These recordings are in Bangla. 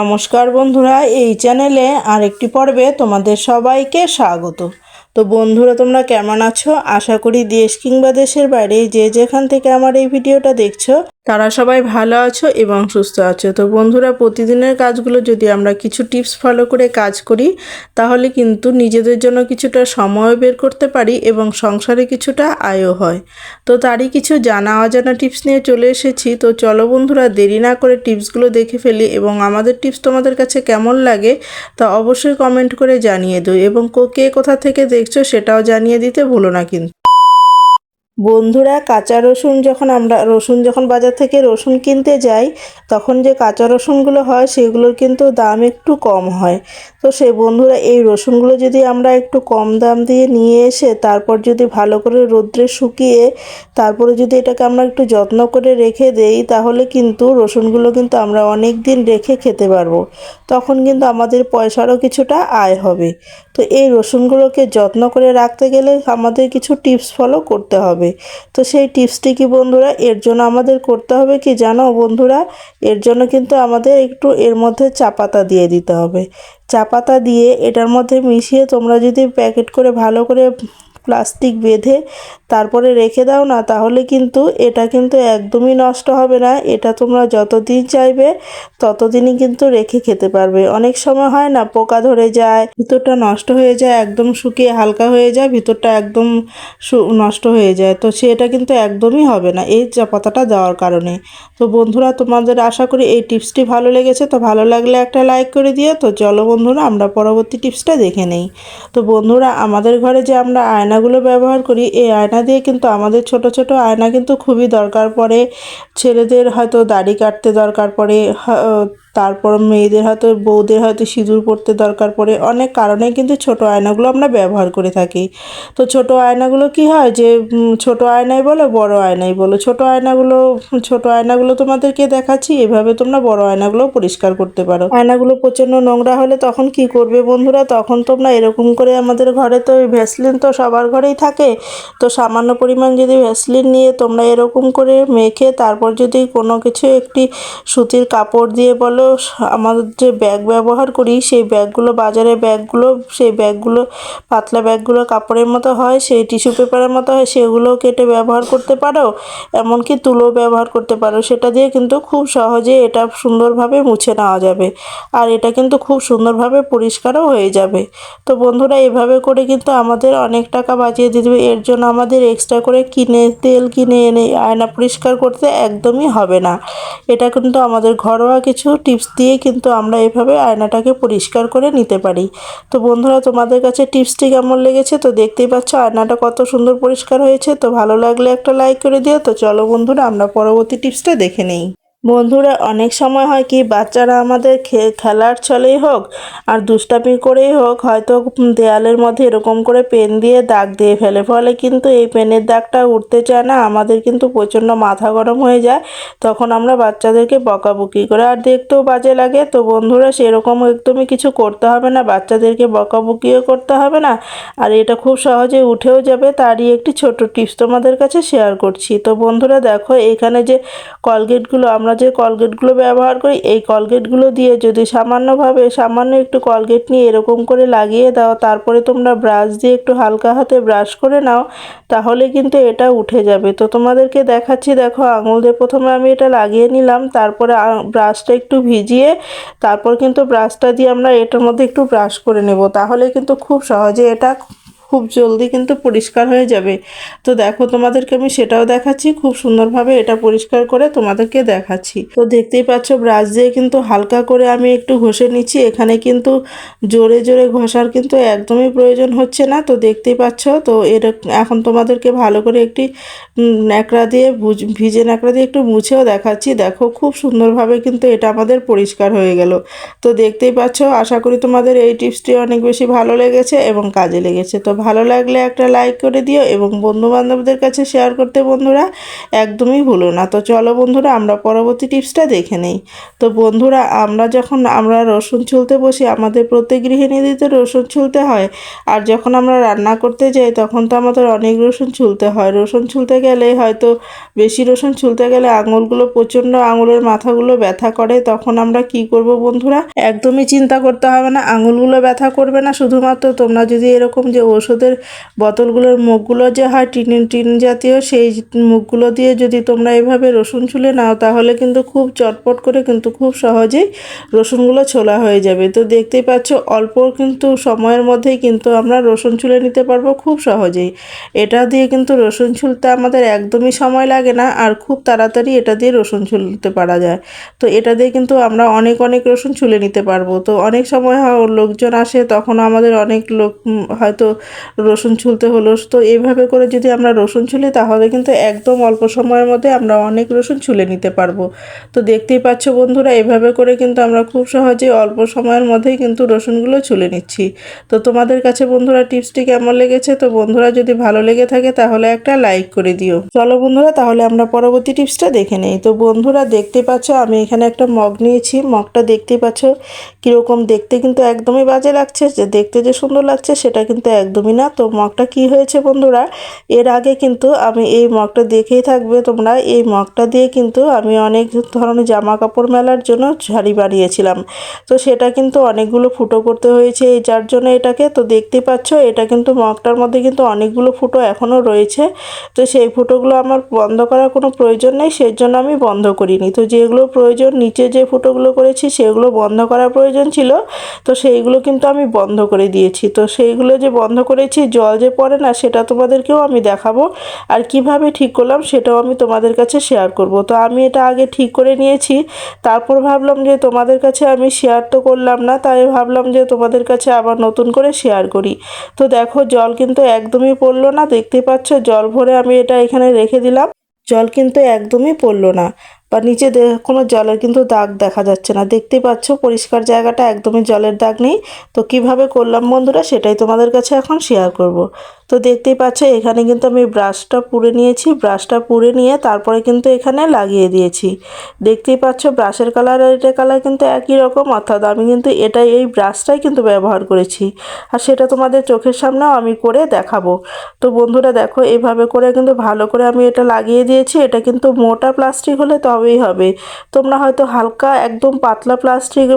নমস্কার বন্ধুরা, এই চ্যানেলে আরেকটি পর্বে তোমাদের সবাইকে স্বাগত। তো বন্ধুরা, তোমরা কেমন আছো? আশা করি দেশ কিংবা দেশের বাইরে যে যেখান থেকে আমার এই ভিডিওটা দেখছ তারা সবাই ভালো আছো এবং সুস্থ আছো। তো বন্ধুরা, প্রতিদিনের কাজগুলো যদি আমরা কিছু টিপস ফলো করে কাজ করি, তাহলে কিন্তু নিজেদের জন্য কিছুটা সময় বের করতে পারি এবং সংসারে কিছুটা আয়ও হয়। তো তারই কিছু জানা অজানা টিপস নিয়ে চলে এসেছি। তো চলো বন্ধুরা, দেরি না করে টিপসগুলো দেখে ফেলি এবং আমাদের টিপস তোমাদের কাছে কেমন লাগে তা অবশ্যই কমেন্ট করে জানিয়ে দিও এবং কো- কোথা থেকে দেখছ সেটাও জানিয়ে দিতে ভুলো না কিন্তু। বন্ধুরা, কাঁচা রসুন যখন আমরা, রসুন যখন বাজার থেকে রসুন কিনতে যাই, তখন যে কাঁচা রসুনগুলো হয়, সেগুলোর কিন্তু দাম একটু কম হয়। তো সেই বন্ধুরা, এই রসুনগুলো যদি আমরা একটু কম দাম দিয়ে নিয়ে এসে, তারপর যদি ভালো করে রোদ্রে শুকিয়ে, তারপরে যদি এটাকে আমরা একটু যত্ন করে রেখে দেই, তাহলে কিন্তু রসুনগুলো কিন্তু আমরা অনেক দিন রেখে খেতে পারব। তখন কিন্তু আমাদের পয়সারও কিছুটা আয় হবে। তো এই রসুনগুলোকে যত্ন করে রাখতে গেলে আমাদের কিছু টিপস ফলো করতে হবে। তো সেই টিপসটি কি বন্ধুরা? এর জন্য আমাদের করতে হবে কি জানো বন্ধুরা? এর জন্য কিন্তু আমাদের একটু এর মধ্যে চা পাতা দিয়ে দিতে হবে। চা পাতা দিয়ে এটার মধ্যে মিশিয়ে তোমরা যদি প্যাকেট করে ভালো করে প্লাস্টিক বেঁধে তারপরে রেখে দাও না, তাহলে কিন্তু এটা কিন্তু একদমই নষ্ট হবে না। এটা তোমরা যতদিন চাইবে, ততদিনই কিন্তু রেখে খেতে পারবে। অনেক সময় হয় না, পোকা ধরে যায়, ভিতরটা নষ্ট হয়ে যায়, একদম শুকিয়ে হালকা হয়ে যায়, ভিতরটা একদম নষ্ট হয়ে যায়। তো সেটা কিন্তু একদমই হবে না, এই পাতাটা দেওয়ার কারণে। তো বন্ধুরা, তোমাদের আশা করি এই টিপসটি ভালো লেগেছে। তো ভালো লাগলে একটা লাইক করে দিও। তো চলো বন্ধুরা, আমরা পরবর্তী টিপসটা দেখে নেই। তো বন্ধুরা, আমাদের ঘরে যে আমরা আয়নাগুলো ব্যবহার করি, এই আয়না দিয়ে কিন্তু আমাদের ছোট ছোট আয়না কিন্তু খুবই দরকার পড়ে। ছেলেদের হয়তো দাড়ি কাটতে দরকার পড়ে তারপর মেয়েদের হয়তো, বউদের হয়তো সিঁদুর পরতে দরকার পড়ে। অনেক কারণে কিন্তু ছোট আয়নাগুলো আমরা ব্যবহার করে থাকি। তো ছোট আয়নাগুলো কি হয় যে ছোট আয়নাই বলো, বড় আয়নাই বলো। ছোট আয়নাগুলো ছোট আয়নাগুলো তোমাদেরকে দেখাচ্ছি, এভাবে তোমরা বড় আয়নাগুলো পরিষ্কার করতে পারো। আয়নাগুলো প্রচণ্ড নোংরা হলে তখন কি করবে বন্ধুরা? তখন তোমরা এরকম করে আমাদের ঘরে তো ওই ভ্যাসলিন তো সবার ঘরেই থাকে। তো সামান্য পরিমাণ যদি ভ্যাসলিন নিয়ে তোমরা এরকম করে মেখে, তারপর যদি কোনো কিছু একটি সুতির কাপড় দিয়ে বলো আমাদের যে ব্যাগ ব্যবহার করি, সেই ব্যাগগুলো বাজারে ব্যাগগুলো, সেই ব্যাগগুলো, পাতলা ব্যাগগুলো কাপড়ের মতো হয়, সেই টিস্যু পেপারের মতো হয় সেগুলো কেটে ব্যবহার করতে পারো, এমনকি তুলো ব্যবহার করতে পারো। সেটা দিয়ে কিন্তু খুব সহজে এটা সুন্দরভাবে মুছে নেওয়া যাবে। আর এটা কিন্তু খুব সুন্দরভাবে পরিষ্কারও হয়ে যাবে। তো বন্ধুরা, এভাবে করে কিন্তু আমাদের অনেক টাকা বাঁচিয়ে দেবে এর জন্য আমাদের এক্সট্রা করে কিনে, তেল কিনে এনে আয়না পরিষ্কার করতে একদমই হবে না। এটা কিন্তু আমাদের ঘরোয়া কিছু টিপস দিয়ে কিন্তু আমরা এভাবে আয়নাটাকে পরিষ্কার করে নিতে পারি। তো বন্ধুরা, তোমাদের কাছে টিপসটি কেমন লেগেছে? তো দেখতেই পাচ্ছ আয়নাটা কত সুন্দর পরিষ্কার হয়েছে। তো ভালো লাগলে একটা লাইক করে দিও। তো চলো বন্ধুরা, আমরা পরবর্তী টিপসটা দেখে নেই। বন্ধুরা, অনেক সময় হয় কি, বাচ্চারা আমাদের খেলার ছলেই হোক আর দুষ্টামি করেই হোক, হয়তো দেয়ালের মধ্যে এরকম করে পেন দিয়ে দাগ দিয়ে ফেলে। ফলে কিন্তু এই পেনের দাগটা উঠতে চায় না, আমাদের কিন্তু প্রচণ্ড মাথা গরম হয়ে যায়। তখন আমরা বাচ্চাদেরকে বকাবকি করে। আর দেখতেও বাজে লাগে, তো বন্ধুরা, সেরকম একদমই কিছু করতে হবে না, বাচ্চাদেরকে বকাবকিও করতে হবে না। আর এটা খুব সহজে উঠেও যাবে, তারই একটি ছোট টিপস তোমাদের কাছে শেয়ার করছি। তো বন্ধুরা, দেখো, এখানে যে কলগেটগুলো আমরা যে কলগেটগুলো ব্যবহার করি। এই কলগেটগুলো দিয়ে যদি সামান্যভাবে, সামান্য একটু কলগেট নিয়ে এরকম করে লাগিয়ে দাও, তারপরে তোমরা ব্রাশ দিয়ে একটু হালকা হাতে ব্রাশ করে নাও, তাহলে কিন্তু এটা উঠে যাবে। তো তোমাদেরকে দেখাচ্ছি, দেখো আঙুল দিয়ে প্রথমে আমি এটা লাগিয়ে নিলাম, তারপরে ব্রাশটা একটু ভিজিয়ে, তারপর কিন্তু ব্রাশটা দিয়ে আমরা এটার মধ্যে একটু ব্রাশ করে নেব। তাহলে কিন্তু খুব সহজে এটা খুব জলদি কিন্তু পরিষ্কার হয়ে যাবে। তো দেখো তোমাদেরকে আমি সেটাও দেখাচ্ছি, খুব সুন্দরভাবে এটা পরিষ্কার করে তোমাদেরকে দেখাচ্ছি। তো দেখতেই পাচ্ছ ব্রাশ দিয়ে কিন্তু হালকা করে আমি একটু ঘষে নিচ্ছি, এখানে কিন্তু জোরে জোরে ঘষার কিন্তু একদমই প্রয়োজন হচ্ছে না। তো দেখতেই পাচ্ছ, তো এর এখন তোমাদেরকে ভালো করে একটি ন্যাকড়া দিয়ে ভিজে ন্যাকড়া দিয়ে একটু মুছেও দেখাচ্ছি। দেখো খুব সুন্দরভাবে কিন্তু এটা আমাদের পরিষ্কার হয়ে গেল। তো দেখতেই পাচ্ছ, আশা করি তোমাদের এই টিপসটি অনেক বেশি ভালো লেগেছে এবং কাজে লেগেছে। তো ভালো লাগলে একটা লাইক করে দিও এবং বন্ধু বান্ধবদের কাছে শেয়ার করতে বন্ধুরা একদমই ভুলো না। তো চলো বন্ধুরা, আমরা পরবর্তী টিপসটা দেখে নেই। তো বন্ধুরা, আমরা যখন আমরা রসুন ছুলতে বসি, আমাদের প্রত্যেক গৃহিণীদের রসুন ছুলতে হয়। আর যখন আমরা রান্না করতে যাই, তখন তো আমাদের অনেক রসুন ছুলতে হয়। রসুন ছুলতে গেলে হয়তো বেশি রসুন ছুলতে গেলে আঙুলগুলো, প্রচণ্ড আঙুলের মাথাগুলো ব্যথা করে। তখন আমরা কি করব বন্ধুরা, একদমই চিন্তা করতে হবে না। আঙুলগুলো ব্যথা করবে না। শুধুমাত্র তোমরা যদি এরকম যে ওষুধের বোতলগুলোর মুখগুলো যে হয় টিন টিন জাতীয় সেই মুখগুলো দিয়ে যদি তোমরা এভাবে রসুন ছুলে নাও, তাহলে কিন্তু খুব চটপট করে কিন্তু খুব সহজেই রসুনগুলো ছোলা হয়ে যাবে। তো দেখতেই পাচ্ছ, অল্প কিন্তু সময়ের মধ্যেই কিন্তু আমরা রসুন ছুলে নিতে পারব খুব সহজেই। এটা দিয়ে কিন্তু রসুন ছুলতে আমাদের একদমই সময় লাগে না, আর খুব তাড়াতাড়ি এটা দিয়ে রসুন ছুলতে পারা যায়। তো এটা দিয়ে কিন্তু আমরা অনেক অনেক রসুন ছুলে নিতে পারব। তো অনেক সময় লোকজন আসে তখন আমাদের অনেক লোক হয়তো রসুন ছুলতে হলো। তো এইভাবে করে যদি আমরা রসুন ছুলি, তাহলে কিন্তু একদম অল্প সময়ের মধ্যে আমরা অনেক রসুন ছুলে নিতে পারব। তো দেখতেই পাচ্ছ বন্ধুরা, এভাবে করে কিন্তু আমরা খুব সহজে অল্প সময়ের মধ্যেই কিন্তু রসুনগুলো ছুলে নিচ্ছি। তো তোমাদের কাছে বন্ধুরা টিপসটি কেমন লেগেছে? তো বন্ধুরা যদি ভালো লেগে থাকে, তাহলে একটা লাইক করে দিও। চলো বন্ধুরা, তাহলে আমরা পরবর্তী টিপসটা দেখে নেই। তো বন্ধুরা, দেখতে পাচ্ছ আমি এখানে একটা মগ নিয়েছি। মগটা দেখতেই পাচ্ছ কীরকম দেখতে কিন্তু একদমই বাজে লাগছে। যে দেখতে যে সুন্দর লাগছে, সেটা কিন্তু একদমই না, তো মগটা কি হয়েছে বন্ধুরা? এর আগে কিন্তু আমি এই মগটা দেখেই থাকবে তোমরা। এই মগটা দিয়ে কিন্তু আমি অনেক ধরনের জামা কাপড় মেলার জন্য শাড়ি বানিয়েছিলাম। তো সেটা কিন্তু অনেকগুলো ফুটো করতে হয়েছে এই যার জন্য এটাকে, তো দেখতেই পাচ্ছ, এটা কিন্তু মগটার মধ্যে কিন্তু অনেকগুলো ফুটো এখনও রয়েছে। তো সেই ফুটোগুলো আমার বন্ধ করার কোনো প্রয়োজন নেই সেই জন্য আমি বন্ধ করিনি। তো যেগুলো প্রয়োজন, নিচে যে ফুটোগুলো করেছি, সেগুলো বন্ধ করার প্রয়োজন ছিল। তো সেইগুলো কিন্তু আমি বন্ধ করে দিয়েছি। তো সেইগুলো যে বন্ধ করেছি, জল যে পড়ে না সেটা তোমাদেরকেও আমি দেখাবো। আর কীভাবে ঠিক করলাম সেটাও আমি তোমাদের কাছে শেয়ার করব। তো আমি এটা আগে ঠিক করে নিয়েছি, তারপর ভাবলাম যে তোমাদের কাছে আমি শেয়ার তো করলাম না, তাই ভাবলাম যে তোমাদের কাছে আবার নতুন করে শেয়ার করি। তো দেখো, জল কিন্তু একদমই পড়ল না, দেখতে পাচ্ছ জল ভরে আমি এটা এখানে রেখে দিলাম। জল কিন্তু একদমই পড়ল না। বা নিচে কোনো জলের কিন্তু দাগ দেখা যাচ্ছে না। দেখতেই পাচ্ছ, পরিষ্কার জায়গাটা একদমই জলের দাগ নেই। তো কীভাবে করলাম বন্ধুরা, সেটাই তোমাদের কাছে এখন শেয়ার করব। তো দেখতেই পাচ্ছ, এখানে কিন্তু আমি ব্রাশটা পুড়ে নিয়েছি। ব্রাশটা পুড়ে নিয়ে তারপরে কিন্তু এখানে লাগিয়ে দিয়েছি। দেখতেই পাচ্ছ ব্রাশের কালার আর এটা কালার কিন্তু একই রকম। অর্থাৎ আমি কিন্তু এটাই এই ব্রাশটাই কিন্তু ব্যবহার করেছি। আর সেটা তোমাদের চোখের সামনেও আমি করে দেখাবো। তো বন্ধুরা দেখো এইভাবে করে কিন্তু ভালো করে আমি এটা লাগিয়ে দিয়েছি। এটা কিন্তু মোটা প্লাস্টিক হলে তবেই হবে। তোমরা হয়তো হালকা একদম পাতলা প্লাস্টিক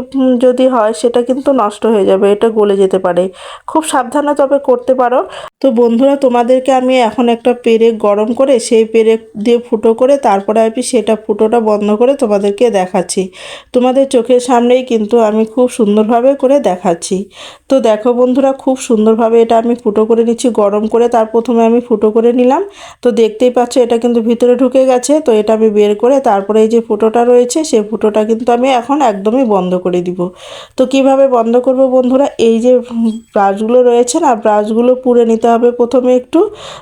যদি হয় সেটা কিন্তু নষ্ট হয়ে যাবে, এটা গলে যেতে পারে। খুব সাবধানে তবে করতে পারো। তো বন্ধুরা, তোমাদেরকে আমি এখন একটা পেরেক গরম করে সেই পেরেক দিয়ে ফুটো করে তারপরে আমি সেটা ফুটোটা বন্ধ করে তোমাদেরকে দেখাচ্ছি। তোমাদের চোখের সামনেই কিন্তু আমি খুব সুন্দরভাবে করে দেখাচ্ছি। তো দেখো বন্ধুরা, খুব সুন্দরভাবে এটা আমি ফুটো করে নিচ্ছি, গরম করে তার প্রথমে আমি ফুটো করে নিলাম। তো দেখতেই পাচ্ছ এটা কিন্তু ভিতরে ঢুকে গেছে, তো এটা আমি বের করে তারপরে এই যে ফুটোটা রয়েছে সেই ফুটোটা কিন্তু আমি এখন একদমই বন্ধ করে দিব। তো কীভাবে বন্ধ করব বন্ধুরা? এই যে ব্রাশগুলো রয়েছে না, ব্রাশগুলো পুড়ে নিতে হবে প্রথমে একটু।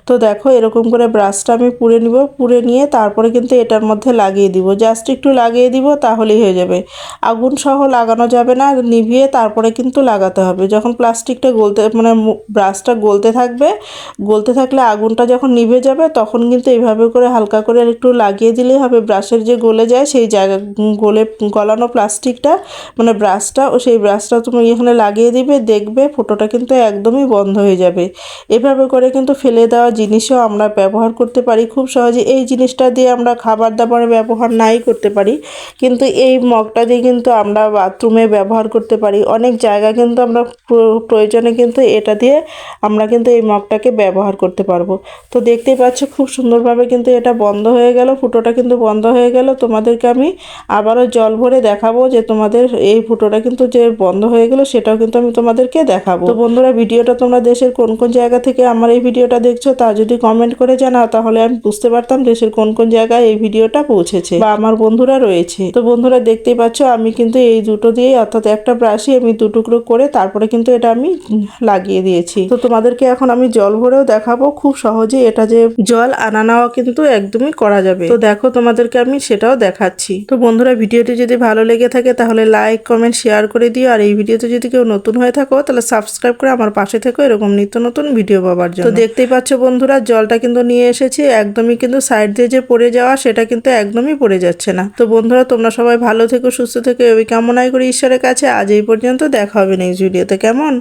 তো দেখো এরকম করে ব্রাশটা আমি পুড়ে নিব, পুড়ে নিয়ে তারপরে কিন্তু এটার মধ্যে লাগিয়ে দিব। জাস্ট একটু লাগিয়ে দিব তাহলেই হয়ে যাবে। আগুন সহ লাগানো যাবে না, নিভিয়ে তারপরে কিন্তু লাগাতে হবে। যখন প্লাস্টিকটা গলতে মানে ব্রাশটা গলতে থাকবে, গলতে থাকলে আগুনটা যখন নিভে যাবে, তখন কিন্তু এইভাবে করে হালকা করে একটু লাগিয়ে দিলেই হবে। ব্রাশের যে গলে যায়, সেই জায়গা গলে গলানো প্লাস্টিকটা মানে ব্রাশটা, ও সেই ব্রাশটা তুমি এখানে লাগিয়ে দিবে, দেখবে ফোটোটা কিন্তু একদমই বন্ধ হয়ে যাবে। এভাবে করে কিন্তু ফেলে দেওয়া জিনিসও আমরা ব্যবহার করতে পারি, খুব সহজে এই জিনিসটা দিয়ে আমরা খাবার দাবারে ব্যবহার নাই করতে পারি, কিন্তু এই মগটা দিয়ে কিন্তু আমরা বাথরুমে ব্যবহার করতে পারি। অনেক জায়গা কিন্তু আমরা প্রয়োজনে কিন্তু এটা দিয়ে আমরা কিন্তু এই মগটাকে ব্যবহার করতে পারব। তো দেখতেই পাচ্ছ, খুব সুন্দরভাবে কিন্তু এটা বন্ধ হয়ে গেল, ফুটোটা কিন্তু বন্ধ হয়ে গেল। তোমাদেরকে আমি আবারও জল ভরে দেখাবো যে তোমাদের এই ফুটোটা কিন্তু যে বন্ধ হয়ে গেল, সেটাও কিন্তু আমি তোমাদেরকে দেখাবো। তো বন্ধুরা, ভিডিওটা তোমরা দেশের কোন কোন জায়গা থেকে আমার এই ভিডিওটা দেখছ তা যদি কমেন্ট করে জানাও, তাহলে আমি বুঝতে পারতাম দেশের কোন কোন জায়গায় এই ভিডিওটা পৌঁছেছে বা আমার বন্ধুরা রয়েছে। তো বন্ধুরা, দেখতেই পাচ্ছ আমি কিন্তু এই দুটো দিয়ে অর্থাৎ একটা ব্রাশই আমি দু টুকরো করে তারপরে কিন্তু এটা আমি লাগিয়ে দিয়েছি। তো তোমাদেরকে এখন আমি জল ভরেও দেখাবো, খুব সহজে এটা যে জল আনা নেওয়া কিন্তু একদমই করা যাবে। তো দেখো তোমাদেরকে আমি সে সেটাও দেখাচ্ছি। তো বন্ধুরা, ভিডিওটি যদি ভালো লেগে থাকে তাহলে লাইক কমেন্ট শেয়ার করে দিও। আর এই ভিডিওতে যদি কেউ নতুন হয়ে থাকো, তাহলে সাবস্ক্রাইব করে আমার পাশে থেকো এরকম নিত্য নতুন ভিডিও পাওয়ার জন্য। তো দেখতেই পাচ্ছ বন্ধুরা, জলটা কিন্তু নিয়ে এসেছি। একদমই কিন্তু সাইড দিয়ে যে পড়ে যাওয়া, সেটা কিন্তু একদমই পড়ে যাচ্ছে না। তো বন্ধুরা, তোমরা সবাই ভালো থেকো, সুস্থ থেকো। এই কামনাই করি ঈশ্বরের কাছে। আজ এই পর্যন্ত দেখা হবে নেক্সট ভিডিওতে কেমন?